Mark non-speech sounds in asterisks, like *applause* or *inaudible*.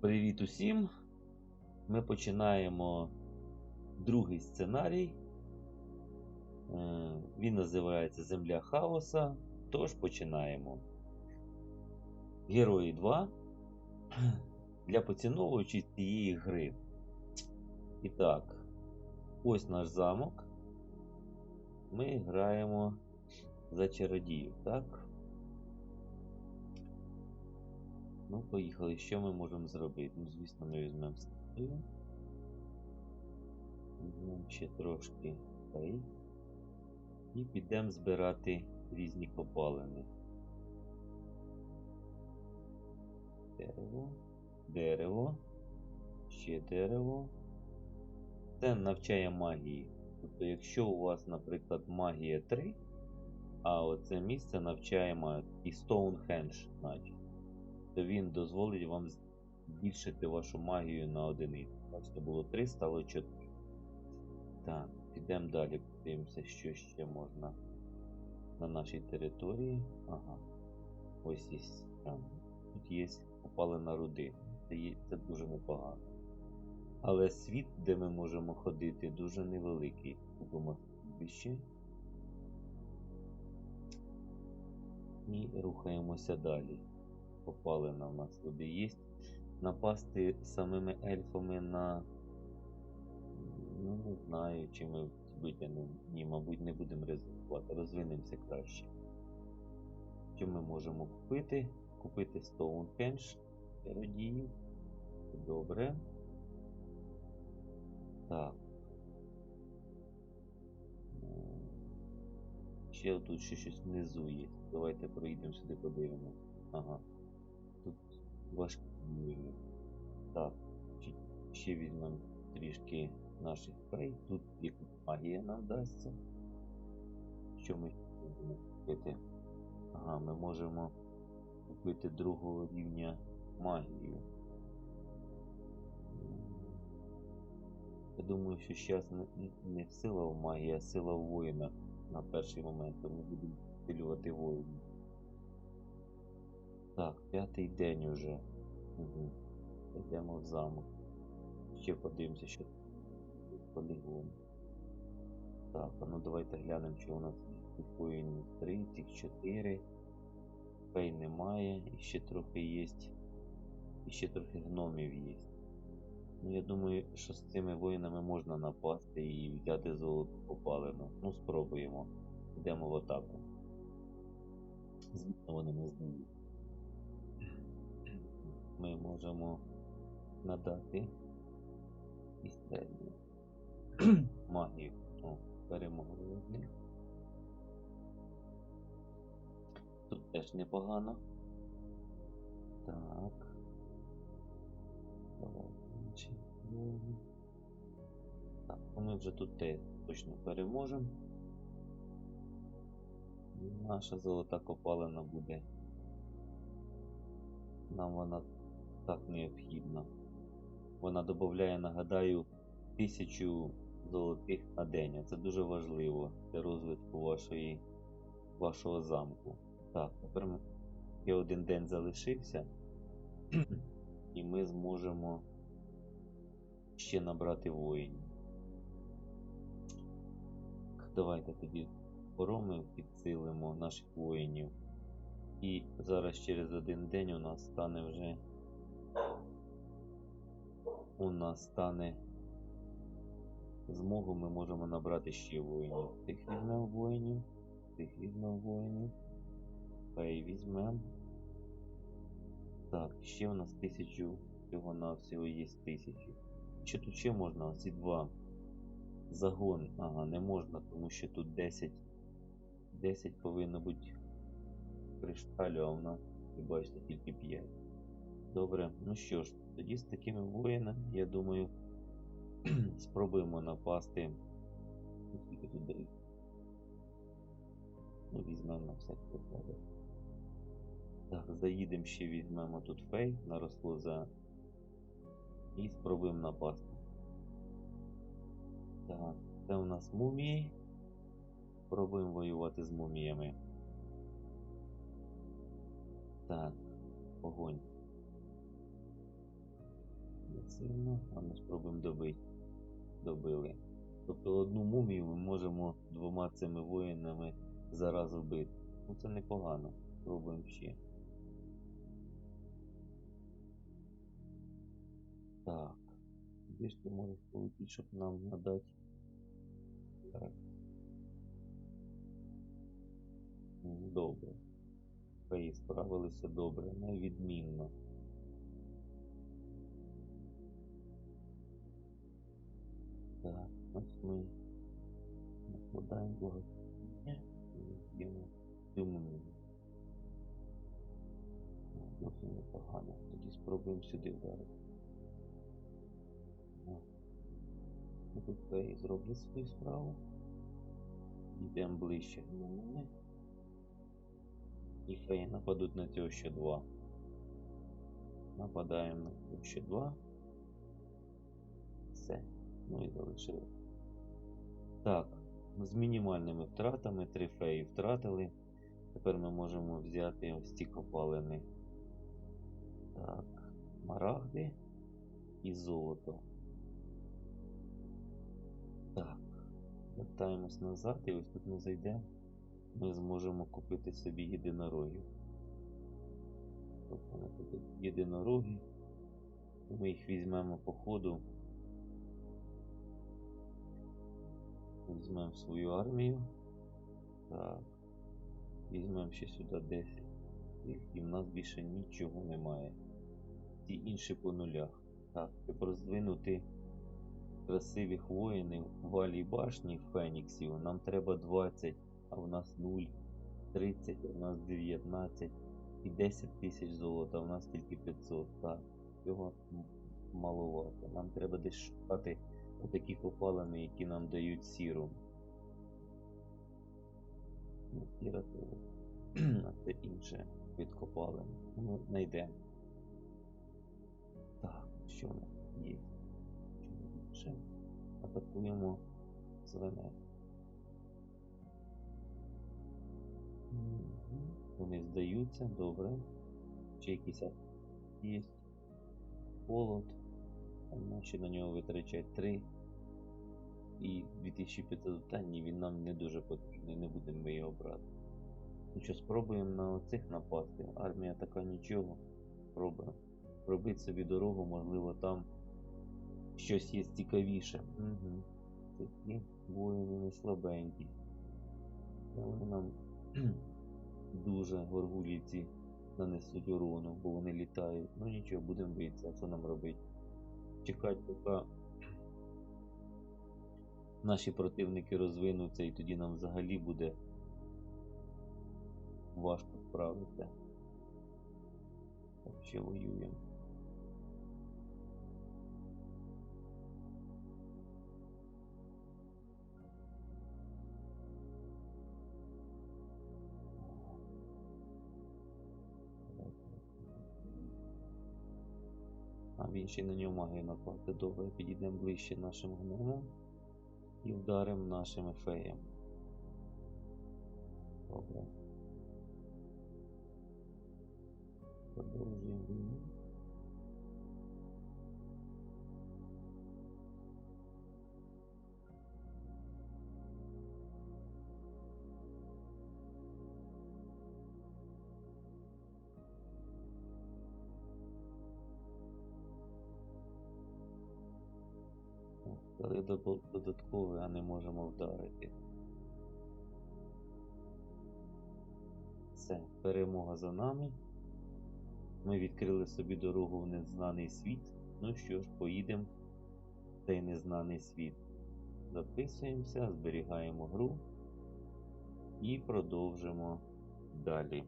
Привіт усім! Ми починаємо другий сценарій. Е, Він називається Земля Хаоса. Тож починаємо. Герої 2 *clears throat* для поціновувачів цієї гри. І так, ось наш замок. Ми граємо за чародіїв, так? Ну, поїхали. Що ми можемо зробити? Ну, звісно, ми візьмемо статую. Візьмемо ще трошки клей. І підемо збирати різні копалини. Дерево, дерево, ще дерево. Це навчає магії. Тобто, якщо у вас, наприклад, магія 3, а оце місце навчає магії і Stonehenge, наче то він дозволить вам збільшити вашу магію на одиницю. Бачите, було 3, стало 4. Так, підемо далі, подивимося, що ще можна на нашій території. Ага. Ось є. Там. Тут є опалена руди. Це, є, це дуже непогано. Але світ, де ми можемо ходити, дуже невеликий. Купимо більше. І рухаємося далі попалина в нас туди є. Напасти самими ельфами на. Ну, не знаю, чи ми витягнемо. Ні, мабуть, не будемо ризикувати. Розвинемося краще. Що ми можемо купити? Купити Stonehenge радію. Добре. Так. Ще тут ще щось внизу є. Давайте проїдемо сюди, подивимося. Ага. Важкі. Так, ще візьмемо трішки наших фей. Тут якась магія нам дасться. Що ми можемо купити? Ага, ми можемо купити другого рівня магію. Я думаю, що зараз не, сила в магії, а сила в воїна на перший момент, тому будемо стилювати воїнів. Так, п'ятий день уже. Угу. Йдемо в замок. Ще подивимося, що полігон. Так, а ну давайте глянемо, що у нас воїнів 3, цих 4. Фей немає, і ще трохи є. І ще трохи гномів є. Ну, я думаю, що з цими воїнами можна напасти і взяти золото попалено. Ну, спробуємо. Йдемо в атаку. Звісно, вони не знають ми можемо надати середню *clears throat* магію О, перемогли з. Тут теж непогано. Так. Так, ну ми вже тут те точно переможемо. Наша золота копалина буде. Нам вона так необхідна. Вона додає, нагадаю, тисячу золотих на день. Це дуже важливо для розвитку вашої, вашого замку. Так, тепер ще один день залишився, *clears throat* і ми зможемо ще набрати воїнів. Давайте тоді пороми підсилимо наших воїнів. І зараз через один день у нас стане вже у нас стане змогу, ми можемо набрати ще воїнів. Тих візьмемо воїнів, тих візьмемо воїнів. Фей візьмемо. Так, ще у нас тисячу, всього на всього є тисячі. Що тут ще можна? Оці два. Загон. Ага, не можна, тому що тут 10. 10 повинно бути кришталю, а у нас, ви бачите, тільки 5. Добре, ну що ж, тоді з такими воїнами, я думаю, *clears throat* спробуємо напасти. Скільки тут? Ну, візьмемо на всякий випадок. Так, заїдемо ще візьмемо тут фей, наросло за. І спробуємо напасти. Так, це у нас мумії. Пробуємо воювати з муміями. Так, огонь. Сильно, а ми спробуємо добити. Добили. Тобто одну мумію ми можемо двома цими воїнами зараз вбити. Ну це непогано. Пробуємо ще. Так. Де ж ти можеш полетіти, щоб нам надати? Так. Добре. Феї справилися добре, невідмінно. Ось ми накладаємо благословення і мумію. Ну, Досить непогано. Тоді спробуємо сюди вдарити. Ну, Тут зроблять свою справу. Йдемо ближче до мене. І феї нападуть на цього ще два. Нападаємо на цього ще два. Все. Ну і залишили. Так, з мінімальними втратами три феї втратили. Тепер ми можемо взяти ось ці копалини. Так, марагди і золото. Так, вертаємось назад і ось тут ми зайдемо. Ми зможемо купити собі єдинорогів. Тобто єдинороги. Ми їх візьмемо по ходу. Візьмемо свою армію. Так. Візьмемо ще сюди 10. І в нас більше нічого немає. Ті інші по нулях. Так, щоб роздвинути красивих воїнів валій башні Феніксів, нам треба 20, а в нас 0, 30, а в нас 19 і 10 тисяч золота, а в нас тільки 500. Так, цього маловато. Нам треба десь шукати отакі копалини, які нам дають сіру. Ну, сіра то а це інше від копалин. Ну, знайдемо. Так, що в нас є? Що більше? Атакуємо. Мгм. Вони здаються, добре. Якийсь ат- є. Холод. Там на нього витрачать 3. І 2500 та він нам не дуже потрібний, не будемо ми його брати. Ну що, спробуємо на оцих напасти. Армія така нічого. Спробуємо. Пробити собі дорогу, можливо, там щось є цікавіше. Угу. Такі воїни не слабенькі. Вони нам *clears throat* дуже горгулівці нанесуть урону, бо вони літають. Ну нічого, будемо битися, а що нам робити? Чекати, поки наші противники розвинуться, і тоді нам взагалі буде важко справитися. Ще воюємо. Він ще на нього магію напасти. Добре, підійдемо ближче нашим гномам і вдаримо нашими феями. Добре. Продовжуємо О, Дали а не можемо вдарити. Все, перемога за нами. Ми відкрили собі дорогу в незнаний світ. Ну що ж, поїдемо в цей незнаний світ. Записуємося, зберігаємо гру і продовжимо далі.